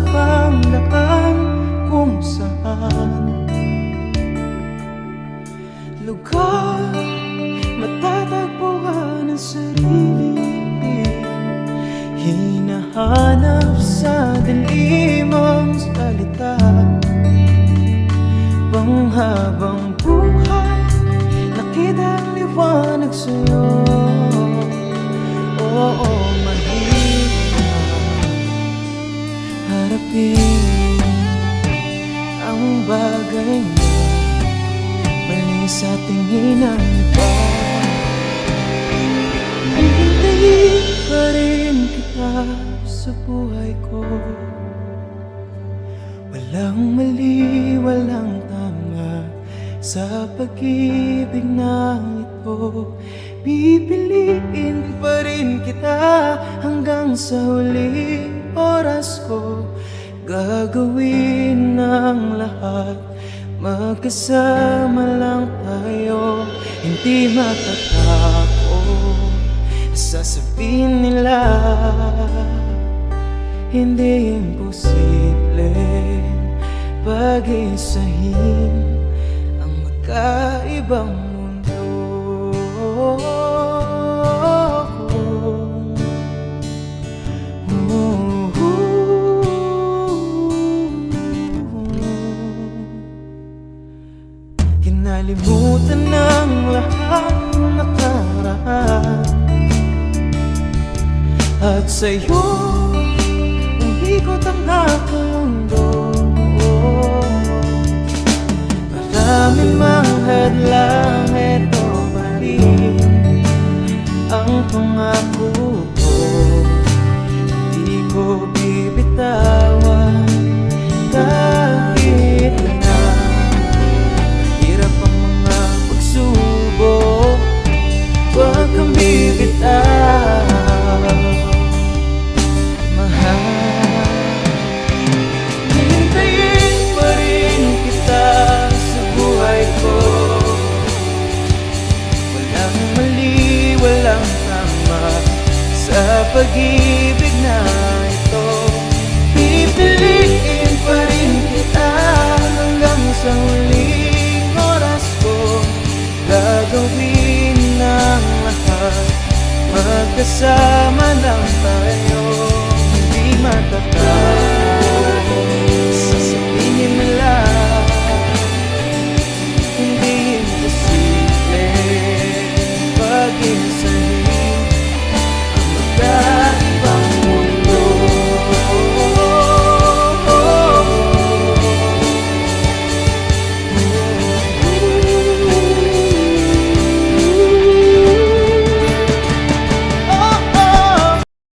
pang daan kung saan. Lugar matatagpuan ang sarili. Hinahanap sa dilim ang salita. Panghabang buhay Nakita ang liwanag sa'yo. Oo, mahirap Harapin Ang bagay na Mali sa tingin ng iba. Hihintayin pa rin kita sa buhay ko. Walang mali, walang tama Sa pag-ibig na ito. Pipiliin pa rin kita Hanggang sa huling oras ko Gagawin ang lahat. Magkasama lang tayo. Hindi matatakot Sasabihin nila. Hindi imposible. Pag-isahin Ang magkaibang mundo lahat nakaraan. At sa'yo Ang ikot ang aking mundo Marami mang hadlang ibig na ito. Pipiliin pa rin oras ko. Gagawin ng lahat Magkasama lang tayo. Hindi matatapos